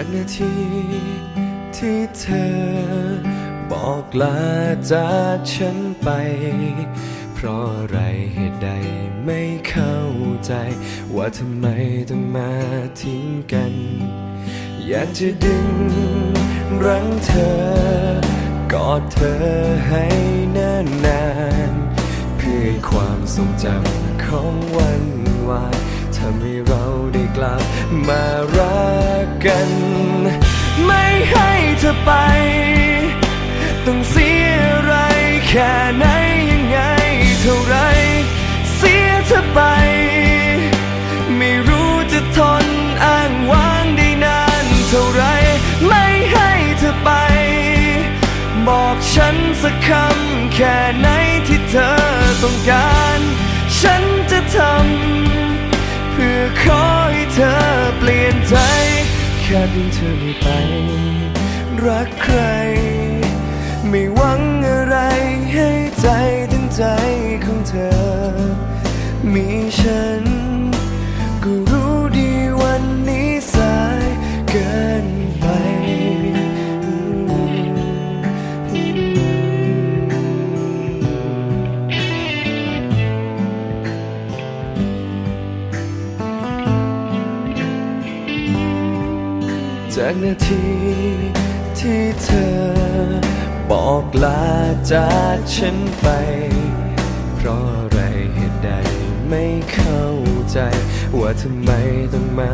จากนาทีที่เธอ บอกลาจากฉันไป เพราะอะไรเหตุใดไม่เข้าใจ ว่าทำไมต้องมาทิ้งกัน อยากจะดึงรั้งเธอ กอดเธอให้นานนานๆเพื่อความทรงจำของวันวาน ทำให้เราได้กลับมารักกัน ไม่ให้เธอไป ต้องเสียอะไรแค่ไหนยังไงเท่าไร เสียเธอไป ไม่รู้จะทนอ้างว้างได้นานเท่าไร ไม่ให้เธอไป บอกฉันสักคำแค่ไหนที่เธอต้องการ ฉันจะทำ พื่อขอให้เธอเปลี่ยนใจ แค่เพียงเธอไม่ไป รักใคร ไม่หวังอะไรให้ใจถึงใจของเธอ มีฉัน จากนาทีที่เธอ บอกลาจากฉันไป เพราะอะไรเหตุใดไม่เข้าใจ ว่าทำไมต้องมา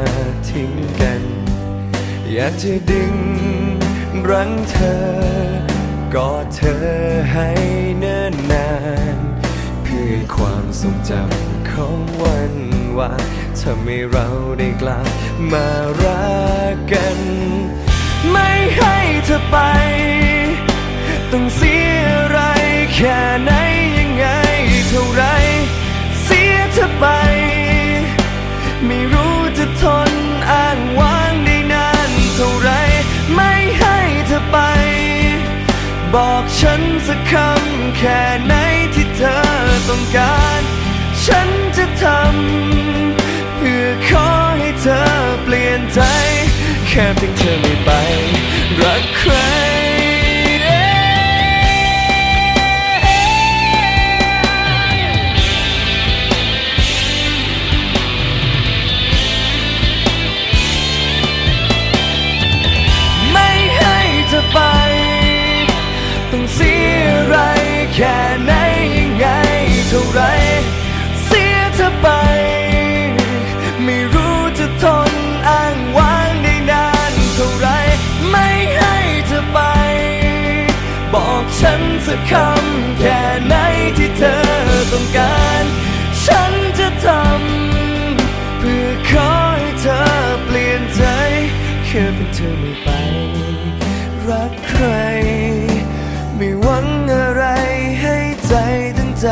ทิ้งกัน อยากจะดึงรั้งเธอกอดเธอให้เนิ่นนาน เพื่อความทรงจำของวัน วานทำให้เราได้กลับมารักกัน ไม่ให้เธอไป ต้องเสียอะไรแค่ไหนยังไงเท่าไร เสียเธอไป ไม่รู้จะทนอ้างว้างได้นานเท่าไร ไม่ให้เธอไป บอกฉันสักคำแค่ไหนที่เธอต้องการ ฉันจะทำเพื่อขอให้เธอเปลี่ยนใจ แค่เพียงเธอไม่ไป รักใครักคำแค่ไหนที่เธอต้องการ ฉันจะทำเพื่อขอให้เธอเปลี่ยนใจแค่เป็นเธอไม่ไป รักใคร ไม่หวังอะไรให้ใจตั้งใจ